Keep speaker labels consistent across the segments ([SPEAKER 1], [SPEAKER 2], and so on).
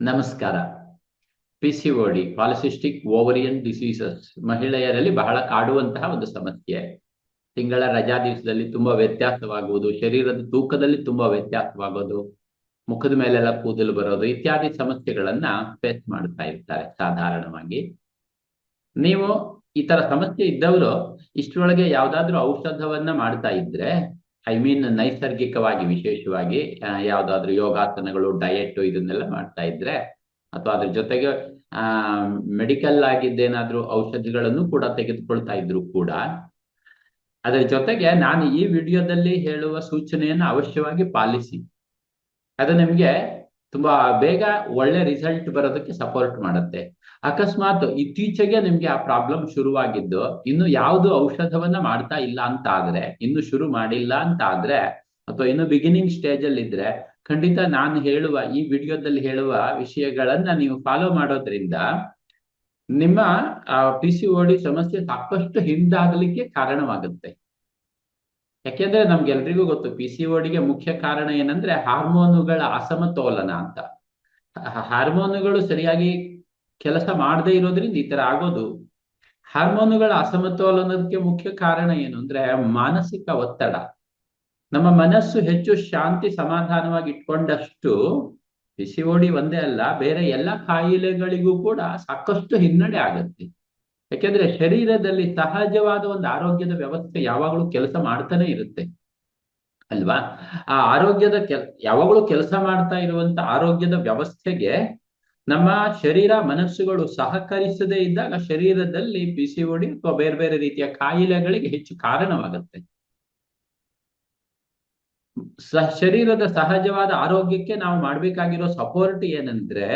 [SPEAKER 1] ನಮಸ್ಕಾರ. P C D polycystic ovarian diseases ಮಹಿಳೆಯರಲ್ಲಿ ಬಹಳ ಕಾಡುವಂತಹ ಒಂದು ಸಮಸ್ಯೆ. ತಿಂಗಳ ರಜಾ ದಿವಸದಲ್ಲಿ ತುಂಬಾ ವ್ಯತ್ಯಾಸವಾಗುವುದು, ಶರೀರದ ತೂಕದಲ್ಲಿ ತುಂಬಾ ವ್ಯತ್ಯಾಸವಾಗೋದು, ಮುಖದ ಮೇಲೆಲ್ಲ ಕೂದಲು ಬರೋದು, ಇತ್ಯಾದಿ ಸಮಸ್ಯೆಗಳನ್ನ ಫೇಸ್ ಮಾಡ್ತಾ ಇರ್ತಾರೆ ಸಾಧಾರಣವಾಗಿ. ನೀವು ಈ ತರ ಸಮಸ್ಯೆ ಇದ್ದವರು, ಇಷ್ಟರೊಳಗೆ ಯಾವ್ದಾದ್ರು ಔಷಧವನ್ನ ಮಾಡ್ತಾ ಇದ್ರೆ ಐ ಮೀನ್ ನೈಸರ್ಗಿಕವಾಗಿ, ವಿಶೇಷವಾಗಿ ಯಾವ್ದಾದ್ರು ಯೋಗಾಸನಗಳು ಡಯೆಟ್ ಇದನ್ನೆಲ್ಲ ಮಾಡ್ತಾ ಇದ್ರೆ, ಅಥವಾ ಅದ್ರ ಜೊತೆಗೆ, ಆ ಮೆಡಿಕಲ್ ಆಗಿದ್ದೇನಾದ್ರೂ ಔಷಧಿಗಳನ್ನು ಕೂಡ ತೆಗೆದುಕೊಳ್ತಾ ಇದ್ರು ಕೂಡ, ಅದರ ಜೊತೆಗೆ ನಾನು ಈ ವಿಡಿಯೋದಲ್ಲಿ ಹೇಳುವ ಸೂಚನೆಯನ್ನು ಅವಶ್ಯವಾಗಿ ಪಾಲಿಸಿ. ಅದು ನಿಮ್ಗೆ ತುಂಬಾ ಬೇಗ ಒಳ್ಳೆ ರಿಸಲ್ಟ್ ಬರೋದಕ್ಕೆ ಸಪೋರ್ಟ್ ಮಾಡುತ್ತೆ. ಅಕಸ್ಮಾತ್ ಇತ್ತೀಚೆಗೆ ನಿಮ್ಗೆ ಆ ಪ್ರಾಬ್ಲಮ್ ಶುರುವಾಗಿದ್ದು, ಇನ್ನು ಯಾವುದು ಔಷಧವನ್ನ ಮಾಡ್ತಾ ಇಲ್ಲ ಅಂತ ಆದ್ರೆ ಇನ್ನು ಶುರು ಮಾಡಿಲ್ಲ ಅಂತ ಆದ್ರೆ ಅಥವಾ ಇನ್ನು ಬಿಗಿನಿಂಗ್ ಸ್ಟೇಜ್ ಅಲ್ಲಿ ಇದ್ರೆ, ಖಂಡಿತ ನಾನು ಹೇಳುವ, ಈ ವಿಡಿಯೋದಲ್ಲಿ ಹೇಳುವ ವಿಷಯಗಳನ್ನ ನೀವು ಫಾಲೋ ಮಾಡೋದ್ರಿಂದ ನಿಮ್ಮ ಪಿ ಸಿ ಓಡಿ ಸಮಸ್ಯೆ ಸಾಕಷ್ಟು ಹಿಂದಾಗಲಿಕ್ಕೆ ಕಾರಣವಾಗುತ್ತೆ. ಯಾಕೆಂದ್ರೆ ನಮ್ಗೆಲ್ರಿಗೂ ಗೊತ್ತು ಪಿ ಸಿ ಓಡಿಗೆ ಮುಖ್ಯ ಕಾರಣ ಏನಂದ್ರೆ ಹಾರ್ಮೋನುಗಳ ಅಸಮತೋಲನ ಅಂತ. ಹಾರ್ಮೋನುಗಳು ಸರಿಯಾಗಿ ಕೆಲಸ ಮಾಡದೇ ಇರೋದ್ರಿಂದ ಈ ತರ ಆಗೋದು. ಹಾರ್ಮೋನುಗಳ ಅಸಮತೋಲನಕ್ಕೆ ಮುಖ್ಯ ಕಾರಣ ಏನು ಅಂದ್ರೆ ಮಾನಸಿಕ ಒತ್ತಡ. ನಮ್ಮ ಮನಸ್ಸು ಹೆಚ್ಚು ಶಾಂತಿ ಸಮಾಧಾನವಾಗಿ ಇಟ್ಕೊಂಡಷ್ಟು ಬಿಸಿ ಓಡಿ ಒಂದೇ ಅಲ್ಲ, ಬೇರೆ ಎಲ್ಲ ಕಾಯಿಲೆಗಳಿಗೂ ಕೂಡ ಸಾಕಷ್ಟು ಹಿನ್ನಡೆ ಆಗುತ್ತೆ. ಯಾಕೆಂದ್ರೆ ಶರೀರದಲ್ಲಿ ಸಹಜವಾದ ಒಂದು ಆರೋಗ್ಯದ ವ್ಯವಸ್ಥೆ ಯಾವಾಗಲೂ ಕೆಲಸ ಮಾಡ್ತಾನೆ ಇರುತ್ತೆ. ಅಲ್ವಾ? ಆ ಆರೋಗ್ಯದ ಕೆಲ್, ಯಾವಾಗಲೂ ಕೆಲಸ ಮಾಡ್ತಾ ಇರುವಂತ ಆರೋಗ್ಯದ ವ್ಯವಸ್ಥೆಗೆ ನಮ್ಮ ಶರೀರ ಮನಸ್ಸುಗಳು ಸಹಕರಿಸದೇ ಇದ್ದಾಗ ಶರೀರದಲ್ಲಿ ಪಿಸಿಒಡಿ ಅಥವಾ ಬೇರೆ ಬೇರೆ ರೀತಿಯ ಕಾಯಿಲೆಗಳಿಗೆ ಹೆಚ್ಚು ಕಾರಣವಾಗುತ್ತೆ. ಶರೀರದ ಸಹಜವಾದ ಆರೋಗ್ಯಕ್ಕೆ ನಾವು ಮಾಡ್ಬೇಕಾಗಿರೋ ಸಪೋರ್ಟ್ ಏನಂದ್ರೆ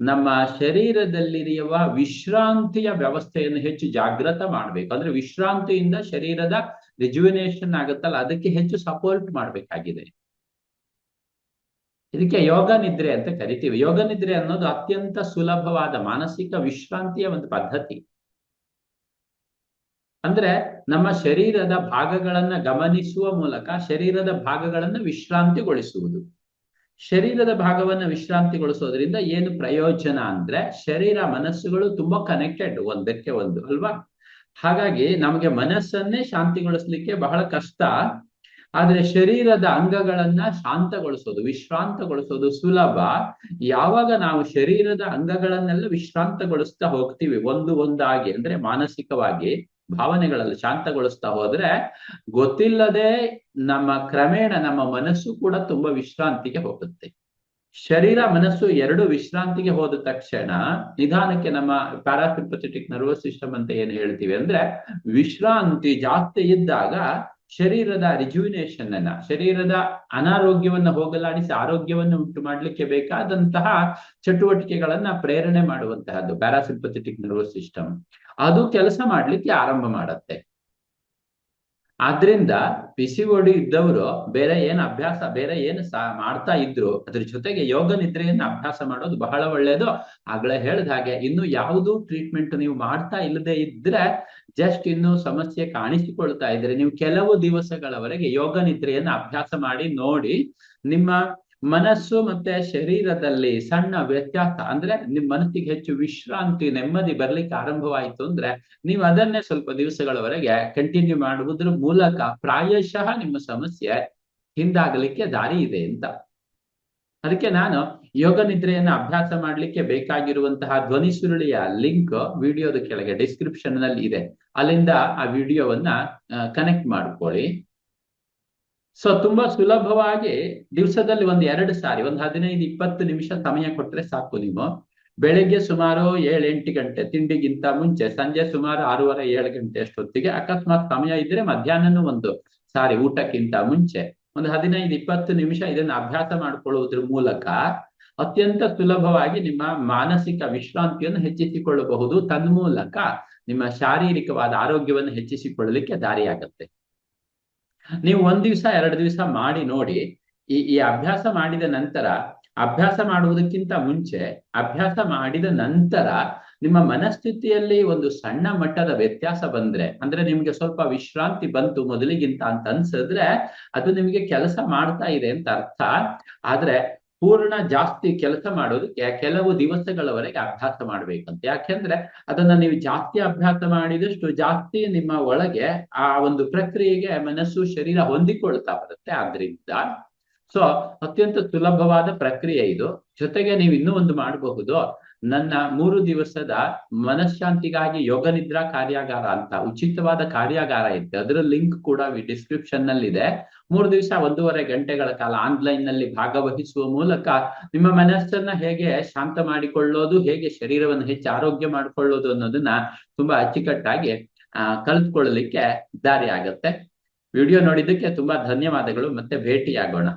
[SPEAKER 1] ನಮ್ಮ ಶರೀರದಲ್ಲಿರುವ ವಿಶ್ರಾಂತಿಯ ವ್ಯವಸ್ಥೆಯನ್ನು ಹೆಚ್ಚು ಜಾಗೃತ ಮಾಡ್ಬೇಕು. ಅಂದ್ರೆ ವಿಶ್ರಾಂತಿಯಿಂದ ಶರೀರದ ರಿಜುವಿನೇಷನ್ ಆಗುತ್ತಲ್ಲ, ಅದಕ್ಕೆ ಹೆಚ್ಚು ಸಪೋರ್ಟ್ ಮಾಡ್ಬೇಕಾಗಿದೆ. ಇದಕ್ಕೆ ಯೋಗ ನಿದ್ರೆ ಅಂತ ಕರಿತೀವಿ. ಯೋಗ ನಿದ್ರೆ ಅನ್ನೋದು ಅತ್ಯಂತ ಸುಲಭವಾದ ಮಾನಸಿಕ ವಿಶ್ರಾಂತಿಯ ಒಂದು ಪದ್ಧತಿ. ಅಂದ್ರೆ ನಮ್ಮ ಶರೀರದ ಭಾಗಗಳನ್ನ ಗಮನಿಸುವ ಮೂಲಕ ಶರೀರದ ಭಾಗಗಳನ್ನ ವಿಶ್ರಾಂತಿಗೊಳಿಸುವುದು. ಶರೀರದ ಭಾಗವನ್ನ ವಿಶ್ರಾಂತಿಗೊಳಿಸೋದ್ರಿಂದ ಏನು ಪ್ರಯೋಜನ ಅಂದ್ರೆ ಶರೀರ ಮನಸ್ಸುಗಳು ತುಂಬಾ ಕನೆಕ್ಟೆಡ್ ಒಂದಕ್ಕೆ ಒಂದು ಅಲ್ವಾ? ಹಾಗಾಗಿ ನಮಗೆ ಮನಸ್ಸನ್ನೇ ಶಾಂತಿಗೊಳಿಸ್ಲಿಕ್ಕೆ ಬಹಳ ಕಷ್ಟ. ಆದ್ರೆ ಶರೀರದ ಅಂಗಗಳನ್ನ ಶಾಂತಗೊಳಿಸೋದು, ವಿಶ್ರಾಂತಗೊಳಿಸೋದು ಸುಲಭ. ಯಾವಾಗ ನಾವು ಶರೀರದ ಅಂಗಗಳನ್ನೆಲ್ಲ ವಿಶ್ರಾಂತಗೊಳಿಸ್ತಾ ಹೋಗ್ತೀವಿ, ಒಂದು ಒಂದಾಗಿ, ಅಂದ್ರೆ ಮಾನಸಿಕವಾಗಿ, ಭಾವನೆಗಳಲ್ಲಿ ಶಾಂತಗೊಳಿಸ್ತಾ ಹೋದ್ರೆ ಗೊತ್ತಿಲ್ಲದೆ ನಮ್ಮ ಕ್ರಮೇಣ ನಮ್ಮ ಮನಸ್ಸು ಕೂಡ ತುಂಬಾ ವಿಶ್ರಾಂತಿಗೆ ಹೋಗುತ್ತೆ. ಶರೀರ ಮನಸ್ಸು ಎರಡು ವಿಶ್ರಾಂತಿಗೆ ಹೋದ ತಕ್ಷಣ ನಿಧಾನಕ್ಕೆ ನಮ್ಮ ಪ್ಯಾರಾಸಿಂಪಥೆಟಿಕ್ ನರ್ವಸ್ ಸಿಸ್ಟಮ್ ಅಂತ ಏನ್ ಹೇಳ್ತೀವಿ ಅಂದ್ರೆ ವಿಶ್ರಾಂತಿ ಜಾಸ್ತಿ ಇದ್ದಾಗ ಶರೀರದ ರಿಜುವಿನೇಷನ್ ಅನ್ನ, ಶರೀರದ ಅನಾರೋಗ್ಯವನ್ನ ಹೋಗಲಾಡಿಸಿ ಆರೋಗ್ಯವನ್ನು ಉಂಟು ಮಾಡಲಿಕ್ಕೆ ಬೇಕಾದಂತಹ ಚಟುವಟಿಕೆಗಳನ್ನ ಪ್ರೇರಣೆ ಮಾಡುವಂತಹದ್ದು ಪ್ಯಾರಾಸಿಂಪಥೆಟಿಕ್ ನರ್ವಸ್ ಸಿಸ್ಟಮ್ ಅದು ಕೆಲಸ ಮಾಡ್ಲಿಕ್ಕೆ ಆರಂಭ ಮಾಡತ್ತೆ. ಆದ್ರಿಂದ ಪಿಸಿಒಡಿ ಇದ್ದವರು ಬೇರೆ ಏನ್ ಅಭ್ಯಾಸ, ಬೇರೆ ಏನು ಸಾ ಮಾಡ್ತಾ ಇದ್ರು, ಅದ್ರ ಜೊತೆಗೆ ಯೋಗ ನಿದ್ರೆಯನ್ನ ಅಭ್ಯಾಸ ಮಾಡೋದು ಬಹಳ ಒಳ್ಳೇದು. ಆಗ್ಲೇ ಹೇಳ್ದ ಹಾಗೆ ಇನ್ನು ಯಾವುದು ಟ್ರೀಟ್ಮೆಂಟ್ ನೀವು ಮಾಡ್ತಾ ಇಲ್ಲದೆ ಇದ್ರೆ ಜಸ್ಟ್ ಇನ್ನು ಸಮಸ್ಯೆ ಕಾಣಿಸಿಕೊಳ್ತಾ ಇದ್ರೆ ನೀವು ಕೆಲವು ದಿವಸಗಳವರೆಗೆ ಯೋಗ ನಿದ್ರೆಯನ್ನ ಅಭ್ಯಾಸ ಮಾಡಿ ನೋಡಿ ನಿಮ್ಮ ಮನಸ್ಸು ಮತ್ತೆ ಶರೀರದಲ್ಲಿ ಸಣ್ಣ ವ್ಯತ್ಯಾಸ, ಅಂದ್ರೆ ನಿಮ್ ಮನಸ್ಸಿಗೆ ಹೆಚ್ಚು ವಿಶ್ರಾಂತಿ, ನೆಮ್ಮದಿ ಬರ್ಲಿಕ್ಕೆ ಆರಂಭವಾಯಿತು ಅಂದ್ರೆ ನೀವು ಅದನ್ನೇ ಸ್ವಲ್ಪ ದಿವಸಗಳವರೆಗೆ ಕಂಟಿನ್ಯೂ ಮಾಡುವುದ್ರ ಮೂಲಕ ಪ್ರಾಯಶಃ ನಿಮ್ಮ ಸಮಸ್ಯೆ ಹಿಂದಾಗಲಿಕ್ಕೆ ದಾರಿ ಇದೆ ಅಂತ. ಅದಕ್ಕೆ ನಾನು ಯೋಗ ನಿದ್ರೆಯನ್ನ ಅಭ್ಯಾಸ ಮಾಡ್ಲಿಕ್ಕೆ ಬೇಕಾಗಿರುವಂತಹ ಧ್ವನಿ ಸುರುಳಿಯ ಲಿಂಕ್ ವಿಡಿಯೋದ ಕೆಳಗೆ ಡಿಸ್ಕ್ರಿಪ್ಷನ್ನಲ್ಲಿ ಇದೆ. ಅಲ್ಲಿಂದ ಆ ವಿಡಿಯೋವನ್ನ ಕನೆಕ್ಟ್ ಮಾಡ್ಕೊಳ್ಳಿ. ಸೊ ತುಂಬಾ ಸುಲಭವಾಗಿ ದಿವಸದಲ್ಲಿ ಒಂದ್ ಎರಡು ಸಾರಿ, ಒಂದ್ ಹದಿನೈದು, ಇಪ್ಪತ್ತು ನಿಮಿಷ ಸಮಯ ಕೊಟ್ರೆ ಸಾಕು ನೀವು. ಬೆಳಿಗ್ಗೆ ಸುಮಾರು ಏಳು ಎಂಟು ಗಂಟೆ, ತಿಂಡಿಗಿಂತ ಮುಂಚೆ ಸಂಜೆ ಸುಮಾರು ಆರೂವರೆ, ಏಳು ಗಂಟೆ ಅಷ್ಟೊತ್ತಿಗೆ ಅಕಸ್ಮಾತ್ ಸಮಯ ಇದ್ರೆ ಮಧ್ಯಾಹ್ನನೂ ಒಂದು ಸಾರಿ ಊಟಕ್ಕಿಂತ ಮುಂಚೆ ಒಂದು ಹದಿನೈದು, ಇಪ್ಪತ್ತು ನಿಮಿಷ ಇದನ್ನ ಅಭ್ಯಾಸ ಮಾಡಿಕೊಳ್ಳುವುದ್ರ ಮೂಲಕ ಅತ್ಯಂತ ಸುಲಭವಾಗಿ ನಿಮ್ಮ ಮಾನಸಿಕ ವಿಶ್ರಾಂತಿಯನ್ನು ಹೆಚ್ಚಿಸಿಕೊಳ್ಳಬಹುದು. ತನ್ಮೂಲಕ ನಿಮ್ಮ ಶಾರೀರಿಕವಾದ ಆರೋಗ್ಯವನ್ನು ಹೆಚ್ಚಿಸಿಕೊಳ್ಳಲಿಕ್ಕೆ ದಾರಿಯಾಗತ್ತೆ. ನೀವು ಒಂದ್ ದಿವಸ, ಎರಡು ದಿವಸ ಮಾಡಿ ನೋಡಿ, ಈ ಈ ಅಭ್ಯಾಸ ಮಾಡಿದ ನಂತರ, ಅಭ್ಯಾಸ ಮಾಡುವುದಕ್ಕಿಂತ ಮುಂಚೆ, ಅಭ್ಯಾಸ ಮಾಡಿದ ನಂತರ ನಿಮ್ಮ ಮನಸ್ಥಿತಿಯಲ್ಲಿ ಒಂದು ಸಣ್ಣ ಮಟ್ಟದ ವ್ಯತ್ಯಾಸ ಬಂದ್ರೆ, ಅಂದ್ರೆ ನಿಮ್ಗೆ ಸ್ವಲ್ಪ ವಿಶ್ರಾಂತಿ ಬಂತು ಮೊದಲಿಗಿಂತ ಅಂತ ಅನ್ಸಿದ್ರೆ ಅದು ನಿಮ್ಗೆ ಕೆಲಸ ಮಾಡ್ತಾ ಇದೆ ಅಂತ ಅರ್ಥ. ಆದ್ರೆ ಪೂರ್ಣ ಜಾಸ್ತಿ ಕೆಲಸ ಮಾಡೋದಕ್ಕೆ ಕೆಲವು ದಿವಸಗಳವರೆಗೆ ಅಭ್ಯಾಸ ಮಾಡ್ಬೇಕಂತ. ಯಾಕೆಂದ್ರೆ ಅದನ್ನ ನೀವು ಜಾಸ್ತಿ ಅಭ್ಯಾಸ ಮಾಡಿದಷ್ಟು ಜಾಸ್ತಿ ನಿಮ್ಮ ಒಳಗೆ ಆ ಒಂದು ಪ್ರಕ್ರಿಯೆಗೆ ಮನಸ್ಸು ಶರೀರ ಹೊಂದಿಕೊಳ್ತಾ ಬರುತ್ತೆ. ಆದ್ರಿಂದ ಸೊ, ಅತ್ಯಂತ ಸುಲಭವಾದ ಪ್ರಕ್ರಿಯೆ ಇದು. ಜೊತೆಗೆ ನೀವು ಇನ್ನೂ ಒಂದು ಮಾಡಬಹುದು. ನನ್ನ ಮೂರು ದಿವಸದ ಮನಃಶಾಂತಿಗಾಗಿ ಯೋಗ ನಿದ್ರಾ ಕಾರ್ಯಾಗಾರ ಅಂತ ಉಚಿತವಾದ ಕಾರ್ಯಾಗಾರ ಇದೆ ಅದರ ಲಿಂಕ್ ಕೂಡ ಡಿಸ್ಕ್ರಿಪ್ಷನ್ನಲ್ಲಿ ಇದೆ ಮೂರು ದಿವಸ ಒಂದೂವರೆ ಗಂಟೆಗಳ ಕಾಲ ಆನ್ಲೈನ್ನಲ್ಲಿ ಭಾಗವಹಿಸುವ ಮೂಲಕ ನಿಮ್ಮ ಮನಸ್ಸನ್ನ ಹೇಗೆ ಶಾಂತ ಮಾಡಿಕೊಳ್ಳೋದು, ಹೇಗೆ ಶರೀರವನ್ನು ಹೆಚ್ಚು ಆರೋಗ್ಯ ಮಾಡಿಕೊಳ್ಳೋದು ಅನ್ನೋದನ್ನ ತುಂಬಾ ಅಚ್ಚುಕಟ್ಟಾಗಿ, ಆ, ಕಲ್ತ್ಕೊಳ್ಳಲಿಕ್ಕೆ ದಾರಿ ಆಗತ್ತೆ ವಿಡಿಯೋ ನೋಡಿದ್ದಕ್ಕೆ ತುಂಬಾ ಧನ್ಯವಾದಗಳು. ಮತ್ತೆ ಭೇಟಿಯಾಗೋಣ.